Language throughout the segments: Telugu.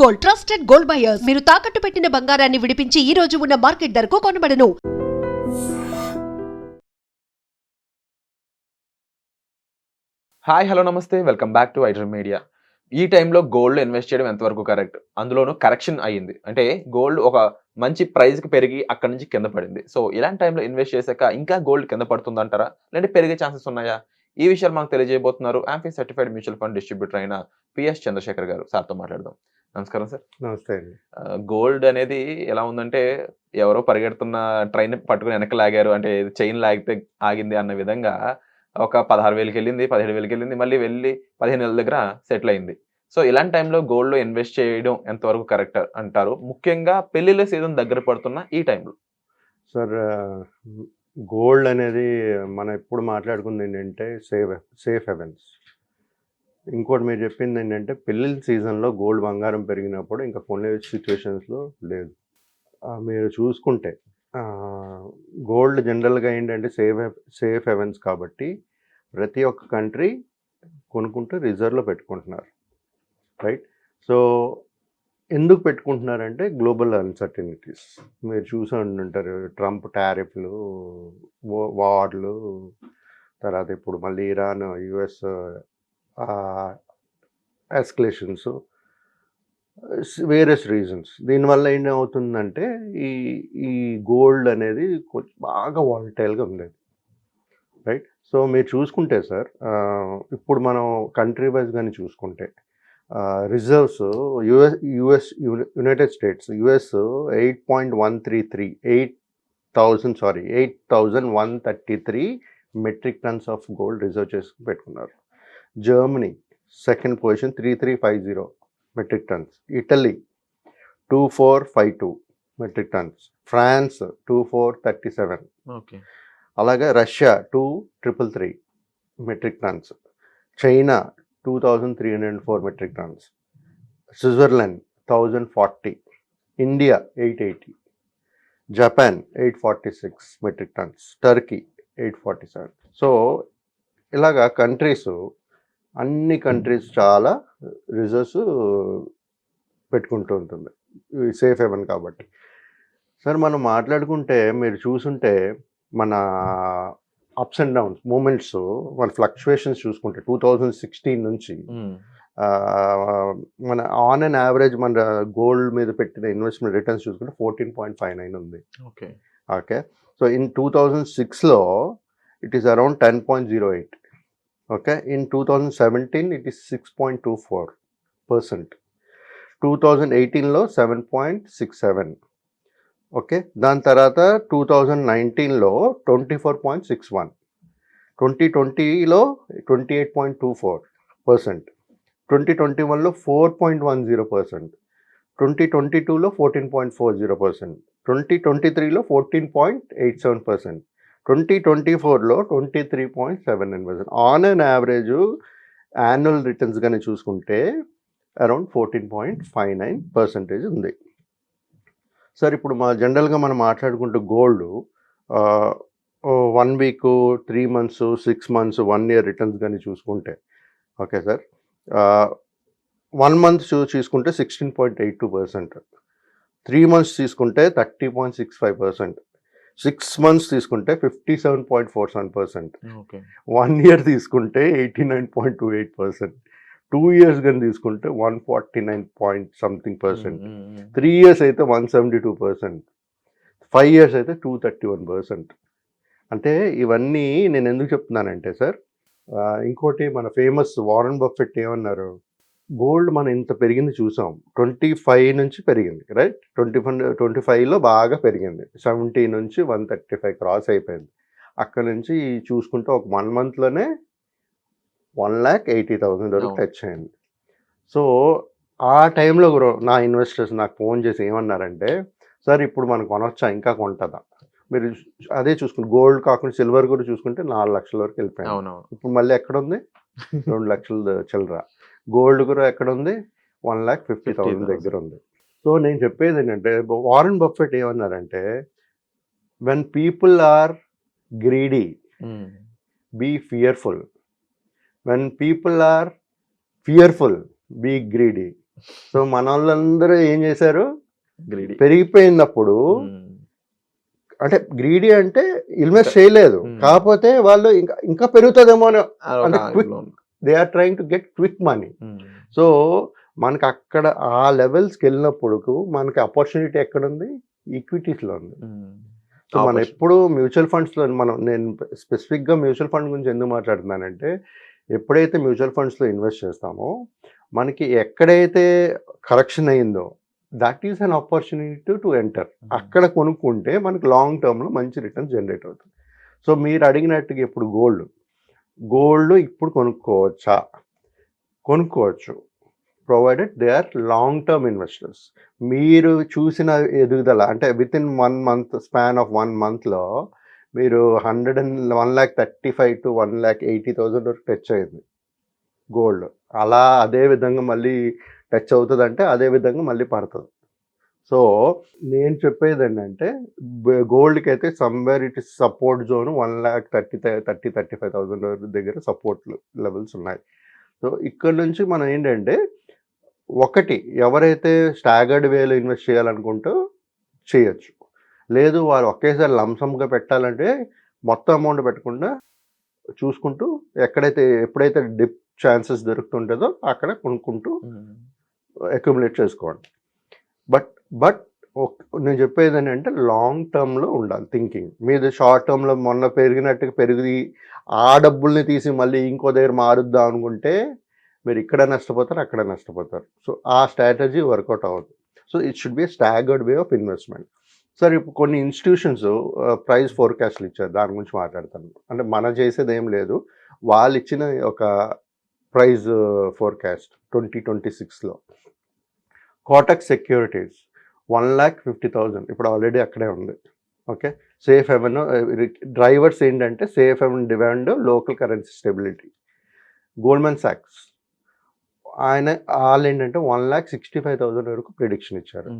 గోల్డ్ ట్రస్టెడ్ గోల్డ్ బయర్స్ మీరు తాకట్టు పెట్టిన బంగారాన్ని విడిపించి ఈ రోజు ఉన్న మార్కెట్ ధరకు కొనబడను. హాయ్ హలో నమస్తే. వెల్కమ్ బ్యాక్ టు ఐటర్ మీడియా ఈ టైంలో గోల్డ్ ఇన్వెస్ట్ చేయడం ఎంతవరకు కరెక్ట్ అందులోనూ కరెక్షన్ అయ్యింది. అంటే గోల్డ్ ఒక మంచి ప్రైస్కి పెరిగి అక్కడ నుంచి కింద పడింది. సో ఇలాంటి టైంలో ఇన్వెస్ట్ చేశాక ఇంకా గోల్డ్ కింద పడుతుందంటారా లేదంటే పెరిగే ఛాన్సెస్ ఉన్నాయా? ఈ విషయాలు మనకు తెలియజేయబోతున్నారు. AMFI certified mutual fund distributor అయిన పిఎస్ చంద్రశేఖర్ గారు. సార్తో మాట్లాడదాం. నమస్కారం సార్. నమస్తే అండి. గోల్డ్ అనేది ఎలా ఉందంటే ఎవరో పరిగెడుతున్న ట్రైన్ పట్టుకుని వెనక్కి లాగారు అంటే చైన్ లాగితే ఆగింది అన్న విధంగా ఒక పదహారు వేలకి వెళ్ళింది పదిహేడు వేలకి వెళ్ళింది మళ్ళీ వెళ్ళి పదిహేను వేల దగ్గర సెటిల్ అయింది. సో ఇలాంటి టైంలో గోల్డ్లో ఇన్వెస్ట్ చేయడం ఎంతవరకు కరెక్ట్ అంటారు? ముఖ్యంగా పెళ్ళిళ్ళ సీజన్ దగ్గర పడుతున్న ఈ టైంలో. సార్ గోల్డ్ అనేది మనం ఎప్పుడు మాట్లాడుకుంది ఏంటంటే సేఫ్ సేఫ్ హెవెన్స్. ఇంకోటి మీరు చెప్పింది ఏంటంటే పెళ్ళిళ్ళ సీజన్లో గోల్డ్ బంగారం పెరిగినప్పుడు ఇంకా కొన్ని సిచ్యువేషన్స్లో లేదు. మీరు చూసుకుంటే గోల్డ్ జనరల్గా ఏంటంటే సేఫ్ సేఫ్ హెవెన్స్ కాబట్టి ప్రతి ఒక్క కంట్రీ కొనుక్కుంటూ రిజర్వ్లో పెట్టుకుంటున్నారు. రైట్? సో ఎందుకు పెట్టుకుంటున్నారంటే గ్లోబల్ అన్సర్టనిటీస్. మీరు చూసి ఉంటారు ట్రంప్ టారిఫ్లు వార్లు తర్వాత ఇప్పుడు మళ్ళీ Iran US escalations various reasons దీనివల్ల ఏమవుతుందంటే ఈ ఈ గోల్డ్ అనేది కొంచెం బాగా వాలటైల్గా ఉండేది. రైట్ సో మీరు చూసుకుంటే సార్ ఇప్పుడు మనం కంట్రీ వైజ్ కానీ చూసుకుంటే reserves US US United States US eight point one three three eight thousand sorry eight thousand one thirty three metric tons of gold reserve చేసుకుని పెట్టుకున్నారు. Germany second position three three five zero metric tons Italy two four five two metric tons France two four thirty seven okay అలాగే Russia two triple three metric tons China two thousand three hundred four metric tons Switzerland thousand forty India eight eighty Japan eight forty six metric tons Turkey eight forty seven so ఇలాగా కంట్రీస్ అన్ని కంట్రీస్ చాలా రిజర్వ్స్ పెట్టుకుంటూ ఉంటుంది. సేఫ్ హెవెన్ కాబట్టి. సార్ మనం మాట్లాడుకుంటే మీరు చూసుంటే మన అప్స్ అండ్ డౌన్స్ మూమెంట్స్ మన ఫ్లక్చువేషన్స్ చూసుకుంటే టూ థౌజండ్ సిక్స్టీన్ నుంచి ఆ, మన ఆన్ అండ్ యావరేజ్ మన గోల్డ్ మీద పెట్టిన ఇన్వెస్ట్మెంట్ రిటర్న్స్ చూసుకుంటే ఫోర్టీన్ పాయింట్ ఫైవ్ నైన్ ఉంది. Okay okay so in two thousand సిక్స్లో it is around ten point zero eight okay in two thousand seventeen it is six point two four percent two thousand ఎయిటీన్లో seven point six seven okay దాని తర్వాత టూ థౌజండ్ నైన్టీన్లో twenty four point six one twenty ట్వంటీలో twenty eight point two four percent twenty twenty వన్లో Twenty twenty ఫోర్లో twenty three point seven nine percent on an average annual returns కానీ చూసుకుంటే around fourteen point five nine percentage ఉంది. సార్ ఇప్పుడు మా జనరల్గా మనం మాట్లాడుకుంటే gold one week three months six months one year returns కానీ చూసుకుంటే ఓకే సార్ వన్ మంత్ చూసుకుంటే sixteen point eight two percent three months తీసుకుంటే thirty point six five percent six months తీసుకుంటే fifty seven point four seven percent. Okay. One year తీసుకుంటే eighty nine point two eight percent. Two years కానీ తీసుకుంటే one forty nine point something percent. Three years అయితే one seventy two percent. Five years అయితే టూ థర్టీ వన్ పర్సెంట్. అంటే ఇవన్నీ నేను ఎందుకు చెప్తున్నానంటే సార్ ఇంకోటి మన ఫేమస్ వారన్ బఫెట్ ఏమన్నారు? గోల్డ్ మనం ఇంత పెరిగింది చూసాం. ట్వంటీ ఫైవ్ నుంచి పెరిగింది రైట్ ట్వంటీ ఫైవ్ ట్వంటీ ఫైవ్లో బాగా పెరిగింది. సెవెంటీ నుంచి వన్ థర్టీ ఫైవ్ క్రాస్ అయిపోయింది. అక్కడ నుంచి చూసుకుంటే ఒక వన్ మంత్లోనే వన్ ల్యాక్ ఎయిటీ థౌసండ్ వరకు. టచ్ అయింది. సో ఆ టైంలో కూడా నా ఇన్వెస్టర్స్ నాకు ఫోన్ చేసి ఏమన్నారంటే సార్ ఇప్పుడు మనం కొనొచ్చా? ఇంకా కొంటుందా? మీరు అదే చూసుకుంటే గోల్డ్ కాకుండా సిల్వర్ కూడా చూసుకుంటే నాలుగు లక్షల వరకు వెళ్ళిపోయింది అవునవును. ఇప్పుడు మళ్ళీ ఎక్కడ ఉంది రెండు లక్షల చిల్లర. గోల్డ్ కూడా ఎక్కడ ఉంది వన్ ల్యాక్ ఫిఫ్టీ థౌసండ్ 50,000 దగ్గర ఉంది సో నేను చెప్పేది ఏంటంటే వారన్ బఫెట్ ఏమన్నారంటే when people are greedy be fearful when people are fearful be greedy so మన వాళ్ళందరూ ఏం చేశారు? పెరిగిపోయినప్పుడు అంటే గ్రీడీ అంటే ఇన్వెస్ట్ చేయలేదు. Hmm. కాకపోతే వాళ్ళు ఇంకా ఇంకా పెరుగుతుందేమో అని అంటే quick- they are trying to get quick money so మనకి అక్కడ ఆ లెవెల్స్కి వెళ్ళినప్పుడు మనకి ఆపర్చునిటీ ఎక్కడ ఉంది ఈక్విటీస్లో ఉంది. సో మనం. ఎప్పుడు మ్యూచువల్ ఫండ్స్లో మనం నేను స్పెసిఫిక్గా మ్యూచువల్ ఫండ్ గురించి ఎందుకు మాట్లాడుతున్నానంటే ఎప్పుడైతే మ్యూచువల్ ఫండ్స్లో ఇన్వెస్ట్ చేస్తామో మనకి ఎక్కడైతే కరెక్షన్ అయిందో that is an opportunity to enter అక్కడ కొనుక్కుంటే మనకి లాంగ్ టర్మ్లో మంచి రిటర్న్స్ జనరేట్ అవుతుంది. సో మీరు అడిగినట్టుగా ఇప్పుడు గోల్డ్ గోల్డ్ ఇప్పుడు కొనుక్కోవచ్చా? కొనుక్కోవచ్చు. Provided they are long term investors. మీరు చూసిన ఎదుగుదల అంటే with in one month span of one మంత్లో మీరు hundred and one lakh thirty five to one lakh eighty thousand వరకు టచ్ అయింది గోల్డ్. అలా అదే విధంగా మళ్ళీ టచ్ అవుతుందంటే అదే విధంగా మళ్ళీ పడుతుంది. సో నేను చెప్పేది ఏంటంటే గోల్డ్కి అయితే somewhere it is support zone one lakh thirty thirty thirty five thousand దగ్గర సపోర్ట్ లెవెల్స్ ఉన్నాయి. సో ఇక్కడ నుంచి మనం ఏంటంటే ఒకటి ఎవరైతే స్టాగర్డ్ వేలో ఇన్వెస్ట్ చేయాలనుకుంటూ చేయొచ్చు. లేదు వాళ్ళు ఒకేసారి లంసమ్గా పెట్టాలంటే మొత్తం అమౌంట్ పెట్టకుండా చూసుకుంటూ ఎక్కడైతే ఎప్పుడైతే డిప్ ఛాన్సెస్ దొరుకుతుంటుందో అక్కడ కొనుక్కుంటూ అక్యుములేట్ చేసుకోండి. బట్ బట్ నేను చెప్పేది ఏంటంటే లాంగ్ టర్మ్లో ఉండాలి థింకింగ్ మీద షార్ట్ టర్మ్లో మొన్న పెరిగినట్టుగా పెరిగి ఆ డబ్బుల్ని తీసి మళ్ళీ ఇంకో దగ్గర మారుద్దాం అనుకుంటే మీరు ఇక్కడ నష్టపోతారు అక్కడ నష్టపోతారు. సో ఆ స్ట్రాటజీ వర్కౌట్ అవ్వదు. So it should be staggered way of investment sir ఇప్పుడు కొన్ని ఇన్స్టిట్యూషన్స్ ప్రైస్ ఫోర్కాస్ట్లు ఇచ్చారు. దాని గురించి మాట్లాడతాను. అంటే మనం చేసేది ఏం లేదు. వాళ్ళు ఇచ్చిన ఒక ప్రైజ్ ఫోర్కాస్ట్ ట్వంటీ ట్వంటీ సిక్స్లో Kotak securities one lakh fifty thousand. ఇప్పుడు ఆల్రెడీ అక్కడే ఉంది. ఓకే? సేఫ్ హెవెన్ డ్రైవర్స్ ఏంటంటే safe haven demand local currency stability Goldman socks ఆయన వాళ్ళు ఏంటంటే one lakh sixty five thousand వరకు ప్రిడిక్షన్ ఇచ్చారు.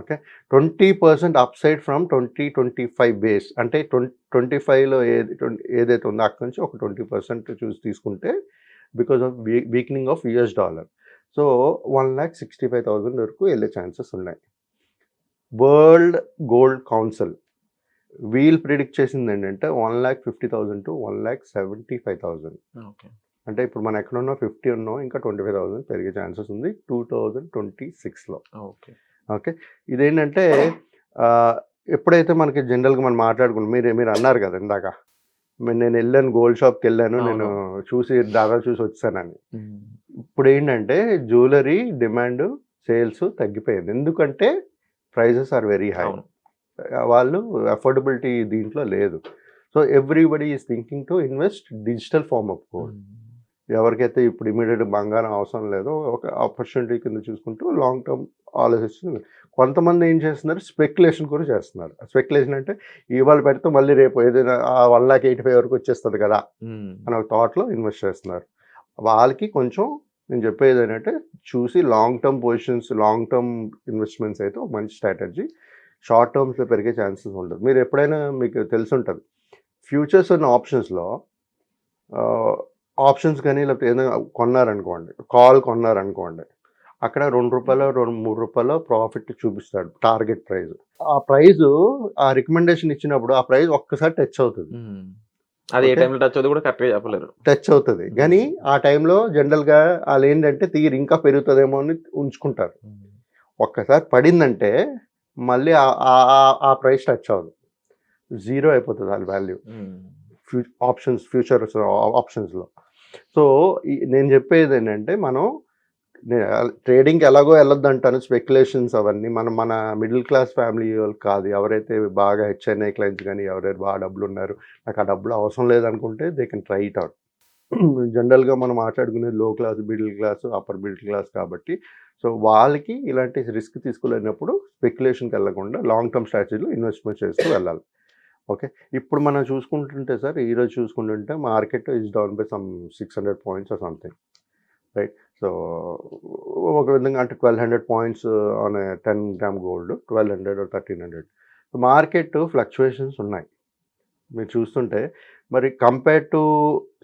Okay? Twenty percent up side from twenty twenty five base అంటే ట్వంటీ ట్వంటీ ఫైవ్లో ఏది 20 ఏదైతే ఉందో అక్కడి నుంచి ఒక ట్వంటీ పర్సెంట్ చూసి తీసుకుంటే because of weakening of US dollar so one lakh sixty five thousand వరకు వెళ్ళే ఛాన్సెస్ ఉన్నాయి. World gold council will predict చేసింది ఏంటంటే one lakh fifty thousand to one lakh seventy five thousand అంటే ఇప్పుడు మనం ఎక్కడ ఉన్నాం? ఫిఫ్టీ ఉన్నాం. ఇంకా ట్వంటీ ఫైవ్ థౌసండ్ పెరిగే ఛాన్సెస్ ఉంది టూ థౌజండ్ ట్వంటీ సిక్స్లో ఓకే. ఓకే. ఇదేంటంటే ఎప్పుడైతే మనకి జనరల్గా మనం మాట్లాడుకున్నాం మీరు మీరు అన్నారు కదా ఇందాక. నేను వెళ్ళాను గోల్డ్ షాప్కి వెళ్ళాను నేను చూసి దాదాపు చూసి వచ్చానని. ఇప్పుడు ఏంటంటే జ్యువెలరీ డిమాండ్ సేల్స్ తగ్గిపోయింది. ఎందుకంటే ప్రైజెస్ ఆర్ వెరీ హై. వాళ్ళు అఫోర్డబిలిటీ దీంట్లో లేదు. So everybody is thinking to invest digital form of gold. ఎవరికైతే ఇప్పుడు ఇమీడియట్ బంగారం అవసరం లేదో ఒక ఆపర్చునిటీ కింద చూసుకుంటూ లాంగ్ టర్మ్ ఆలోచిస్తుంది కొంతమంది ఏం చేస్తున్నారు? స్పెక్యులేషన్ కూడా చేస్తున్నారు. స్పెక్యులేషన్ అంటే ఇవాళ పెడితే మళ్ళీ రేపు ఏదైనా వన్ లాక్ ఎయిటీ ఫైవ్ వరకు వచ్చేస్తుంది కదా అని ఒక థాట్లో ఇన్వెస్ట్ చేస్తున్నారు. వాళ్ళకి కొంచెం నేను చెప్పేది ఏంటంటే చూసి long term positions long term investments అయితే ఒక మంచి స్ట్రాటజీ షార్ట్ టర్మ్స్లో పెరిగే ఛాన్సెస్ ఉంటుంది మీరు ఎప్పుడైనా మీకు తెలిసి ఉంటుంది ఫ్యూచర్స్ ఉన్న ఆప్షన్స్లో ఆప్షన్స్ కానీ లేకపోతే ఏదైనా కొన్నారనుకోండి కాల్ కొన్నారనుకోండి అక్కడ రెండు రూపాయలు రెండు మూడు రూపాయలు ప్రాఫిట్ చూపిస్తాడు టార్గెట్ ప్రైస్ ఆ ప్రైజ్ ఆ రికమెండేషన్ ఇచ్చినప్పుడు ఆ ప్రైజ్ ఒక్కసారి టచ్ అవుతుంది. అది ఏ. టైంలో టచ్ అవుతుంది కూడా కరెక్ట్గా చెప్పలేరు. టచ్ అవుతుంది. కానీ ఆ టైంలో జనరల్గా వాళ్ళు ఏంటంటే తీరు ఇంకా పెరుగుతుందేమో అని ఉంచుకుంటారు. ఒక్కసారి పడిందంటే మళ్ళీ ఆ- ప్రైస్ టచ్ అవ్వదు. జీరో అయిపోతుంది వాళ్ళ వాల్యూ ఫ్యూ ఆప్షన్స్ ఫ్యూచర్ ఆప్షన్స్లో సో నేను చెప్పేది ఏంటంటే మనం ట్రేడింగ్కి ఎలాగో వెళ్ళొద్దు అంటాను స్పెక్యులేషన్స్ అవన్నీ. మనం మన మిడిల్ క్లాస్ ఫ్యామిలీ వాళ్ళు కాదు. ఎవరైతే బాగా హెచ్ఎన్ఐ క్లయింట్స్ కానీ ఎవరైతే బాగా డబ్బులు ఉన్నారు నాకు ఆ డబ్బులు అవసరం లేదనుకుంటే they can try it out జనరల్గా మనం మాట్లాడుకునేది low class middle class upper middle class కాబట్టి. సో వాళ్ళకి ఇలాంటి రిస్క్ తీసుకోలేనప్పుడు స్పెక్యులేషన్కి వెళ్ళకుండా లాంగ్ టర్మ్ స్ట్రాటజీలో ఇన్వెస్ట్మెంట్ చేస్తూ వెళ్ళాలి. ఓకే ఇప్పుడు మనం చూసుకుంటుంటే సార్ ఈరోజు చూసుకుంటుంటే market is down by some six hundred points or something right so ఒక విధంగా అంటే twelve hundred points on ten gram gold twelve hundred thirteen hundred. Market fluctuations ఉన్నాయి. మీరు చూస్తుంటే మరి కంపేర్ టు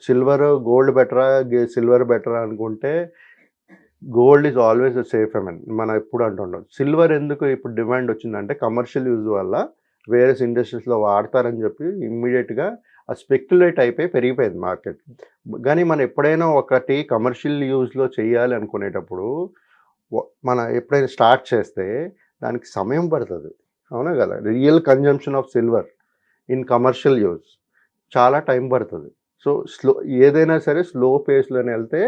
సిల్వర్ గోల్డ్ బెటరా సిల్వర్ బెటరా అనుకుంటే గోల్డ్ ఈజ్ ఆల్వేస్ సేఫ్ ఎమెన్ మనం ఎప్పుడు అంటుండం సిల్వర్ ఎందుకు ఇప్పుడు డిమాండ్ వచ్చిందంటే కమర్షియల్ యూజ్ వల్ల వేరే ఇండస్ట్రీస్లో వాడతారని చెప్పి ఇమ్మీడియట్గా ఆ స్పెక్యులేట్ అయిపోయి పెరిగిపోయింది మార్కెట్ కానీ మనం ఎప్పుడైనా ఒకటి కమర్షియల్ యూజ్లో చేయాలి అనుకునేటప్పుడు మన ఎప్పుడైనా స్టార్ట్ చేస్తే దానికి సమయం పడుతుంది. అవునా కదా? Real consumption of silver in commercial use చాలా టైం పడుతుంది. సో స్లో ఏదైనా సరే స్లో పేస్లోనే వెళ్తే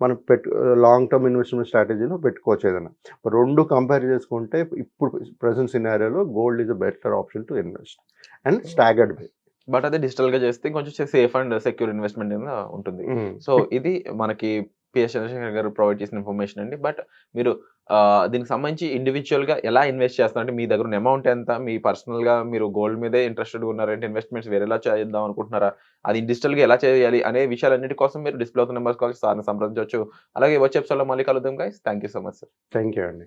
మనం పెట్టు లాంగ్ టర్మ్ ఇన్వెస్ట్మెంట్ స్ట్రాటజీలో పెట్టుకోవచ్చు ఏదైనా. రెండు కంపేర్ చేసుకుంటే ఇప్పుడు present సినారియోలో gold is a better option to invest and staggered way but అదే డిజిటల్గా చేస్తే కొంచెం సేఫ్ అండ్ సెక్యూర్ ఇన్వెస్ట్మెంట్ కింద ఉంటుంది. సో ఇది మనకి పిఎస్ చంద్రశేఖర్ గారు ప్రొవైడ్ చేసిన ఇన్ఫర్మేషన్ అండి. బట్ మీరు దీనికి సంబంధించి ఇండివిజువల్గా ఎలా ఇన్వెస్ట్ చేస్తారు అంటే మీ దగ్గర ఉన్న అమౌంట్ ఎంత? మీ పర్సనల్గా మీరు గోల్డ్ మీదే ఇంట్రెస్టెడ్ ఉన్నారంటే ఇన్వెస్ట్మెంట్స్ వేరేలా చేద్దాం అనుకుంటున్నారా? అది డిజిటల్గా ఎలా చేయాలి? అనే విషయాలన్నిటి కోసం మీరు డిస్ప్లే అవుతున్న నెంబర్స్ కాల్ సార్ని సంప్రదించవచ్చు. అలాగే వచ్చే ఎపిసోడ్లో మళ్ళీ కలుద్దాం guys thank you so much sir thank you అండి.